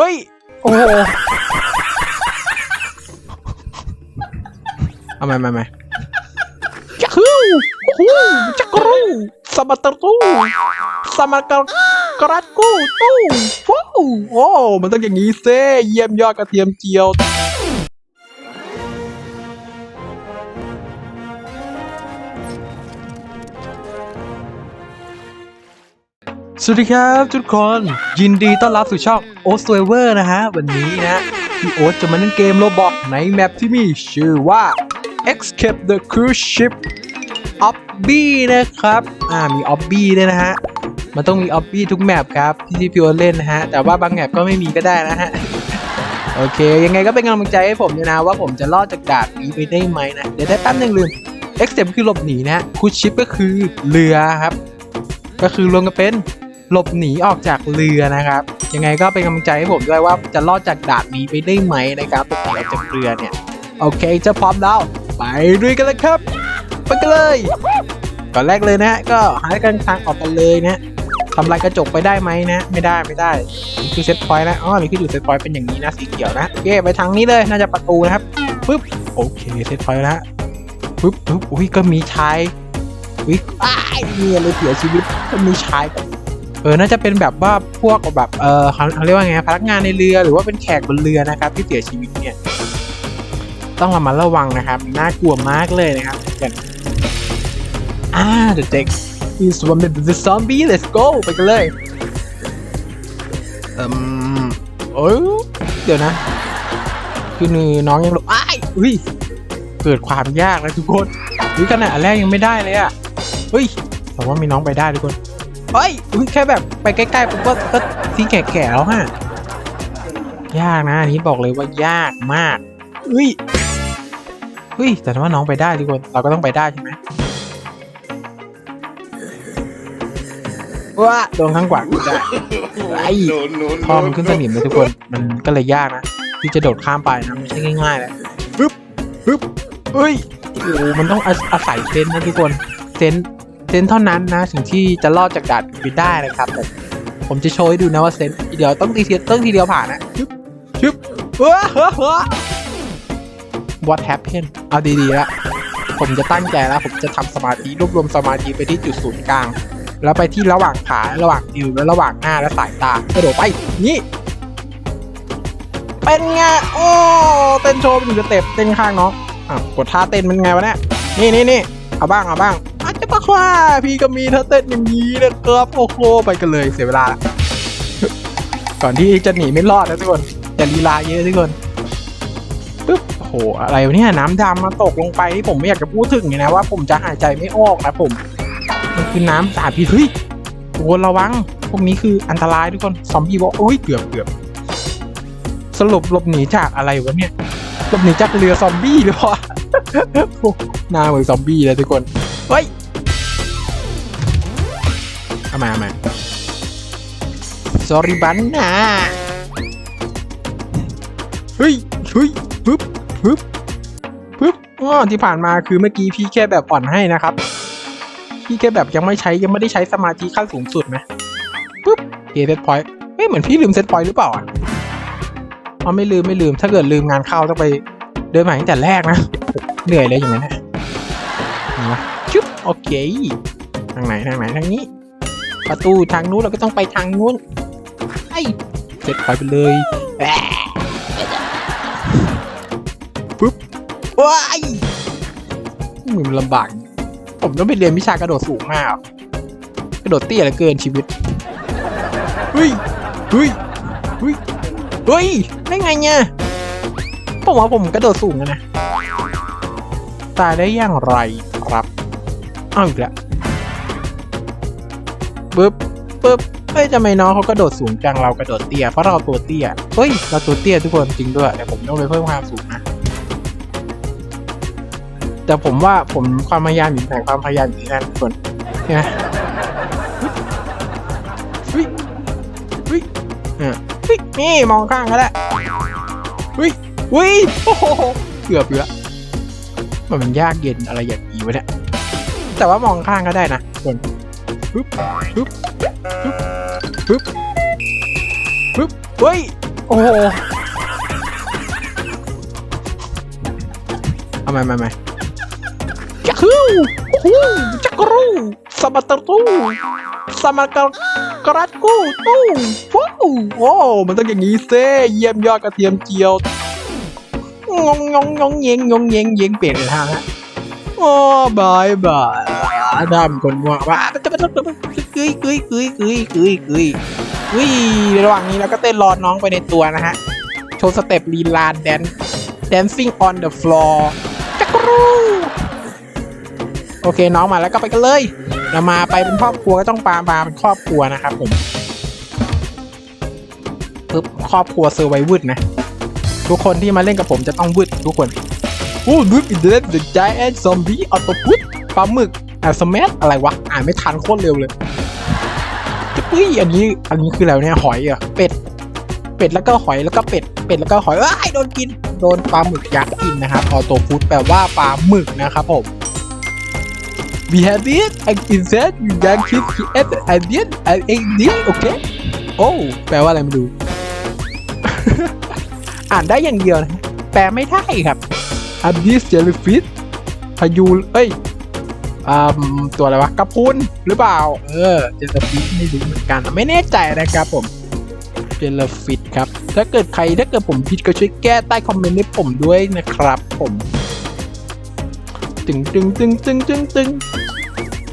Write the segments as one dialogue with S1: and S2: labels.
S1: เฮ้ย โอ้โหเอาใหม่ใหม่ใหม่จักฮู้โอ้โหจักรูสมัตรูสมัตกกรัดกูตู้ฟูโอ้ มันต้องอย่างนี้เซ่เยี่ยมยอดกระเทียมเจียว วัสดีครับทุกคนยินดีต้อนรับสู่ช่อง o s w e v e r นะฮะ วันนี้นะพี่โอ๊ตจะมาเล่นเกมโลบอกในแมปที่มีชื่อว่า Escape the Cruise Ship Obby นะครับอ่ามี Obby ด้วยนะฮะ มันต้องมี Obby ทุกแมปครับที่พี่โอ๊ตเล่นนะฮะ แต่ว่าบางแมปก็ไม่มีก็ได้นะฮะ โอเค ยังไงก็เป็นกำลังใจให้ผมด้วยนะ ว่าผมจะรอดจากดานนี้ไปได้ไหมนะ เดี๋ยวได้แป๊บนึงลืม Escape คือหลบหนีนะฮะ Cruise Ship ก็คือเรือครับก็คือรวมกันเป็น หลบหนีออกจากเรือนะครับ ยังไงก็เป็นกำลังใจให้ผมด้วยว่าจะรอดจากด่านนี้ไปได้ไหมนะครับหลบหนีออกจากเรือเนี่ย โอเคจะพร้อมแล้วไปด้วยกันเลยครับไปกันเลยก่อนแรกเลยนะฮะก็หากันทางออกกันเลยนะทำลายกระจกไปได้ไหมนะ ไม่ได้ไม่ได้นี่คือเซตพอยต์นะอ๋อนี่คืออยู่เซตพอยต์เป็นอย่างนี้นะสีเขียวนะโอเคไปทางนี้เลยน่าจะประตูนะครับปึ๊บโอเคเซตพอยต์แล้วปึ๊บปึ๊บอุ้ยก็มีชายอุ้ยอ้ายเนี่ยเลยเสียชีวิตก็มีชายกับ เออน่าจะเป็นแบบว่าพวกแบบเออเขาเขาเรียกว่าไงพนักงานในเรือหรือว่าเป็นแขกบนเรือนะครับที่เสียชีวิตเนี่ยต้องระมัดระวังนะครับน่ากลัวมากเลยนะครับกันอ่า the text is one with the zombie let's go ไปกันเลยอืมโอ้ยเดี๋ยวนะคือนือน้องยังหลบอ้ายอุ้ยเกิดความยากเลยทุกคนอุ้ยขนาดอันแรกยังไม่ได้เลยอะเฮ้ยแต่ว่ามีน้องไปได้ทุกคน เฮ้ยอุ้ยแค่แบบไปใกล้ๆผมก็ก็ที่แก่ๆแล้วฮะยากนะอันนี้บอกเลยว่ายากมากอุ้ยเฮ้ยแต่ว่าน้องไปได้ทุกคนเราก็ต้องไปได้ใช่ไหมว้าโดนข้างขวางไม่ได้ไอ้
S2: no, no,
S1: พอมันขึ้นสนิมเลยทุกคนมันก็เลยยากนะที่จะโดดข้ามไปนะไม่ใช่ง่ายๆเลยปึ๊บปึ๊บเฮ้ยโอ้โหมันต้องอาอาศัยเซนส์นะทุกคนเซนส์ เซนส์เท่านั้นนะถึงที่จะรอดจากด่านไปได้นะครับแต่ผมจะโชว์ให้ดูนะว่าเซนส์เดี๋ยวต้องทีเดียวต้องทีเดียวผ่านนะชึบชึบว้าว้าว้า What happened เอาดีๆละผมจะตั้งใจแล้วผมจะทำสมาธิรวบรวมสมาธิไปที่จุดศูนย์กลาง แล้วไปที่ระหว่างขาระหว่างนิ้วและระหว่างหน้าและสายตากระโดดไปนี่ เป็นไงโอ้เต้นโชว์เป็นสเต็ปเต้นข้างน้องอะกดท่าเต้นมันไงวะเนี่ยนี่นี่นี่เอาบ้างเอาบ้างอาจจะ ปะคว้าพี่ก็มีท่าเต้นอย่างนี้นะครับโอ้โหไปกันเลยเสียเวลา ก่อนที่จะหนีไม่รอดนะทุกคนอย่าลีลาเยอะทุกคนปึ๊บโอ้โหอะไรวะเนี่ยน้ำดำมาตกลงไปที่ผมไม่อยากจะพูดถึงเลยนะว่าผมจะหายใจไม่ออกนะผม มันคือน้ำสาดพิษเฮ้ยทุกคนระวัง พวกนี้คืออันตรายทุกคนซอมบี้บอกโอ้ยเกือบเกือบสรุปหลบหนีจากอะไรวะเนี่ยหลบหนีจากเรือซอมบี้หรือเปล่าหน้าเหมือนซอมบี้เลยทุกคน เฮ้ย เอามาเอามา sorry บันนะเฮ้ยเฮ้ยปึ๊บปึ๊บปึ๊บอ๋อที่ผ่านมาคือเมื่อกี้พี่แค่แบบอ่อนให้นะครับ พี่แค่แบบยังไม่ใช้ยังไม่ได้ใช้สมาธิขั้นสูงสุดนะปึ๊บเกเซตพอยต์เฮ้ยเหมือนพี่ลืมเซตพอยต์หรือเปล่าอะอ๋อไม่ลืมไม่ลืมถ้าเกิดลืมงานเข้าต้องไปเดินใหม่ตั้งแต่แรกนะเหนื่อยเลยอย่างนั้นนะนะชุบโอเคทางไหนทางไหนทางนี้ ประตูทางนู้นเราก็ต้องไปทางนู้นไอ้เซตพอยต์ไปเลยแอะปึ๊บว้ายมือมันลำบาก ผมต้องไปเรียนวิชากระโดดสูงมากอะกระโดดเตี้ยเหลือเกินชีวิตเฮ้ยเฮ้ยเฮ้ยเฮ้ยได้ไงเนี่ยผมว่าผมกระโดดสูงอะนะ ตายได้อย่างไรครับเอาอีกแล้ว ปึ๊บปึ๊บเฮ้ยทำไมน้องเขากระโดดสูงจังเรากระโดดเตี้ยเพราะเราตัวเตี้ยเฮ้ยเราตัวเตี้ยทุกคนจริงด้วยเดี๋ยวผมต้องไปเพิ่มความสูงนะแต่ผมว่าผมความพยายามอยู่ไหนความพยายามอยู่ที่นั่นทุกคนเนี่ยเฮ้ยเฮ้ยเฮ้ยเฮ้ยนี่มองข้างก็ได้เฮ้ยเฮ้ยโอ้โหเกือบอยู่ล้วมันมันยากเย็นอะไรอย่างนี้วะเนี่ยแต่ว่ามองข้างก็ได้นะทุกคน ปึ๊บปึ๊บปึ๊บปึ๊บปึ๊บเฮ้ย โอ้โหเอามามามาจักฮู้ฮู้จักรูสมัตรูสมัตกรัดกูตู้ฟูโอ้มันต้องอย่างนี้เซ่เยี่ยมยอดกระเทียมเจียวงงงงงงเยงงงเยงเยงเปลี่ยนทางฮะโอ้บายบาย ดำคนง่วงว่าจะมากุยกุยกุยกุยกุยกุยกุยระหว่างนี้เราก็เต้นรอน้องไปในตัวนะฮะ โชว์สเต็ปลีลาแดน dancing on the floor จักรูโอเคน้องมาแล้วก็ไปกันเลย เรามาไปเป็นครอบครัวก็ต้องปามาเป็นครอบครัวนะครับผมปึ๊บครอบครัวเซอร์ไววึดนะ ทุกคนที่มาเล่นกับผมจะต้องวึดทุกคนโอ้ดูอินเทอร์เน็ตเดอะไจแอนซอมบี้ออโต้พุทปลาหมึก อะสมัอะไรวะ อ่านไม่ทันโคตรเร็วเลยจะปุ้ยอันนี้ อันนี้คืออะไรวเนี่ยหอยอะเป็ด เป็ดแล้วก็หอยแล้วก็เป็ด เป็ดแล้วก็หอยเอ้ยโดนกิน โดนปลาหมึกยักษ์กินนะครับออโต้พุทแปลว่าปลาหมึกนะครับผม We have it and insert you can keep it at the end and it deal okay โอ้แปลว่าอะไรไม่รู้ อ่านได้อย่างเดียวนะ แปลไม่ได้ครับ a b i s jellyfish พายุเอ้ย อ่าตัวอะไรวะกระพุนหรือเปล่า เออ jellyfish ไม่รู้เหมือนกัน ไม่แน่ใจนะครับผม jellyfish ครับ ถ้าเกิดใครถ้าเกิดผมผิดก็ช่วยแก้ใต้คอมเมนต์ให้ผมด้วยนะครับผมตึงตึงตึงตึงตึงตึง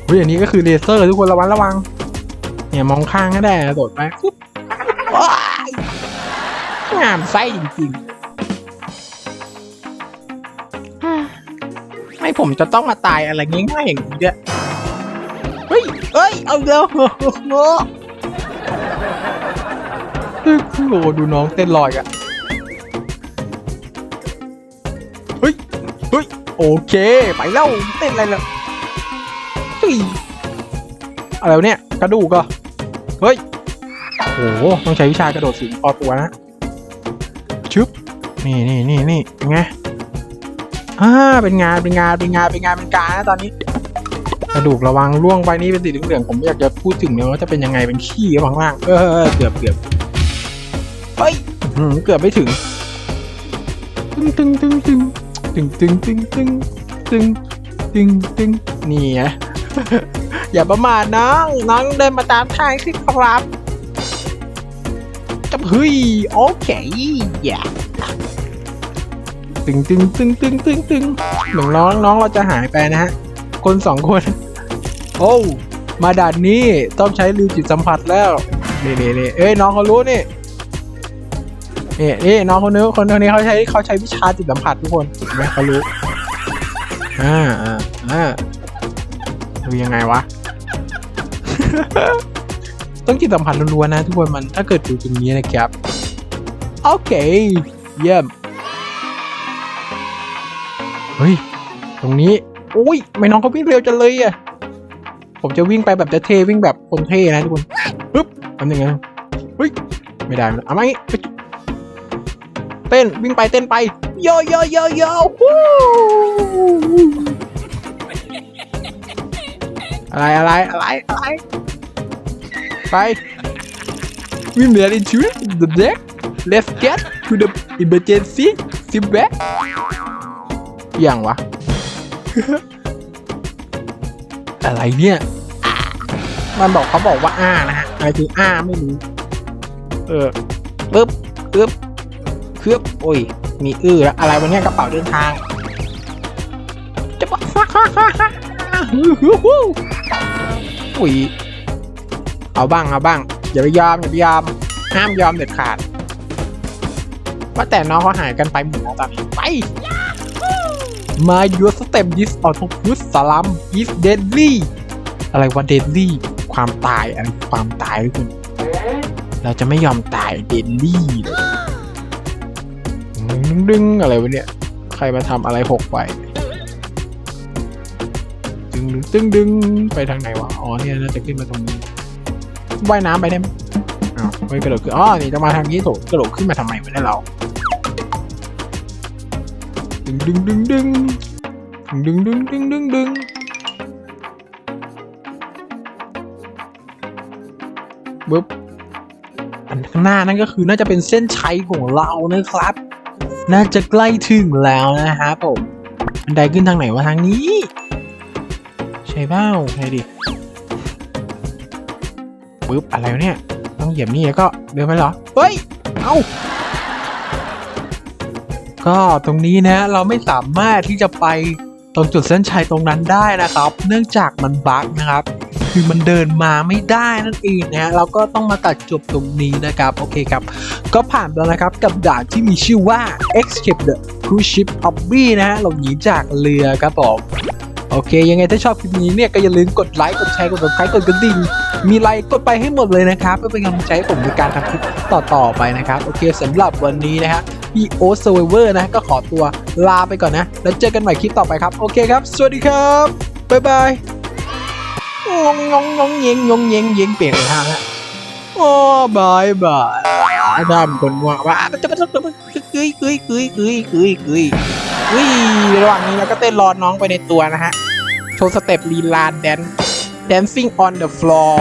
S1: เฮ้ยอันนี้ก็คือเลเซอร์ทุกคนระวังระวัง เนี่ยมองข้างก็ได้โดดไปปุ๊บงามไส้จริงๆ ผมจะต้องมาตายอะไรง่ายๆอย่างนี้เนี่ยเฮ้ยเฮ้ย เอาเร็วโอ้โหโอ้โหดูน้องเต้นลอยอะเฮ้ย เฮ้ย โอเค ไปแล้ว เต้นอะไรล่ะเฮ้ยอะไรเนี่ย กระดูกอะเฮ้ย โอ้โห ต้องใช้วิชากระโดดสูงพอตัวนะ ชึบ นี่นี่นี่นี่เป็นไง อ่าเป็นงานเป็นงานเป็นงานเป็นงานเป็นการนะตอนนี้กระดูกระวังล่วงไปนี่เป็นสีเหลืองๆผมอยากจะพูดถึงเลยว่าจะเป็นยังไงเป็นขี้ข้างล่างเออเกือบเกือบเฮ้ยเกือบไม่ถึงตึงตึงตึงตึงตึงตึงตึงตึงตึงตึงตึงนี่ไงอย่าประมาทน้องน้องเดินมาตามทางสิครับจับเฮ้ยโอเคอย่า ตึงตึงตึงตึงตึงตึงเหมือนน้องน้องเราจะหายไปนะฮะ คนสองคน โอ้มาด่านนี้ต้องใช้ลืมจิตสัมผัสแล้วนี่นี่นี่เอ้ยน้องเขารู้นี่นี่นี่น้องคนนี้คนคนนี้เขาใช้เขาใช้วิชาจิตสัมผัสทุกคนเห็นไหมเขารู้อ่าอ่าอ่าดูยังไงวะต้องจิตสัมผัสล้วนๆนะทุกคนมันถ้าเกิดดูตรงนี้นะครับ โอเค เยี่ยม เฮ้ย ตรงนี้อุ้ยไม่น้องเขาวิ่งเร็วจังเลยอะ ผมจะวิ่งไปแบบจะเทวิ่งแบบคนเท่นะทุกคนปึ๊บทำยังไงเฮ้ย ไม่ได้ไม่ได้เอาไหมาอีกเต้นวิ่งไปเต้นไปโยโยโยโยฮู้อะไรอะไรอะไรอะไร ไป we made into the deck let's get to the emergency sim back อย่างวะ อะไรเนี่ย มันบอกเขาบอกว่าอ้านะฮะ อะไรคืออ้าไม่รู้ เออปึ๊บปึ๊บเคลือบโอ้ย มีอื้อแล้วอะไรวันนี้กระเป๋าเดินทาง จะบอกอุ้ย เอาบ้างเอาบ้าง อย่าไปยอมอย่าไปยอม ห้ามยอมเด็ดขาดว่าแต่น้องเขาหายกันไปหมดแล้วตอนนี้ไป My your step this octopus salam is deadly อะไรว่า deadly ความตายอะไรความตายทุกคนเราจะไม่ยอมตาย deadly เลยดึงดึงอะไรวะเนี่ย ใครมาทำอะไรหกไปดึงดึงดึงดึงไปทางไหนวะ อ๋อเนี่ยน่าจะขึ้นมาตรงนี้ว่ายน้ำไปได้ไหมอ้าวไม่กระโดดขึ้นอ๋อนี่จะมาทางนี้โถกระโดดขึ้นมาทำไมไม่ได้เรา ดึงดึงดึงดึงดึงดึงดึงดึงดึงบึ๊บอันข้างหน้านั่นก็คือน่าจะเป็นเส้นชัยของเรานะครับ น่าจะใกล้ถึงแล้วนะฮะผมบันไดขึ้นทางไหนวะทางนี้ ใช่เปล่าใช่ดิปึ๊บอะไรเนี่ย ต้องเหยียบนี่แล้วก็เดินไปเหรอ เฮ้ย เอ้า ก็ตรงนี้นะเราไม่สามารถที่จะไปตรงจุดเส้นชัยตรงนั้นได้นะครับ เนื่องจากมันบั๊กนะครับ คือมันเดินมาไม่ได้นั่นเองนะฮะเราก็ต้องมาตัดจบตรงนี้นะครับ โอเคครับ ก็ผ่านไปแล้วนะครับกับด่านที่มีชื่อว่า Escape the Cruise Ship Obby นะฮะหลบหนีจากเรือครับผมโอเค ยังไงถ้าชอบคลิปนี้เนี่ยก็อย่าลืมกดไลค์ กดแชร์ กด subscribe กดกระดิ่ง มีไลค์กดไปให้หมดเลยนะครับ เพื่อเป็นกำลังใจให้ผมในการทำคลิปต่อ ๆ ไปนะครับ โอเคสำหรับวันนี้นะฮะ พี่โอเซอร์เวอร์นะ ก็ขอตัวลาไปก่อนนะ แล้วเจอกันใหม่คลิปต่อไปครับ โอเคครับ สวัสดีครับ บ๊ายบายงงงงงเยงงงเยงเยงเปลี่ยนทางฮะโอ้บายบายดำคนว่าว่าจะมาจะมากุยกุยกุยกุยกุยกุยกุยระหว่างนี้เราก็เต้นรอน้องไปในตัวนะฮะ โชว์สเต็ปลีลาแดน dancing on the floor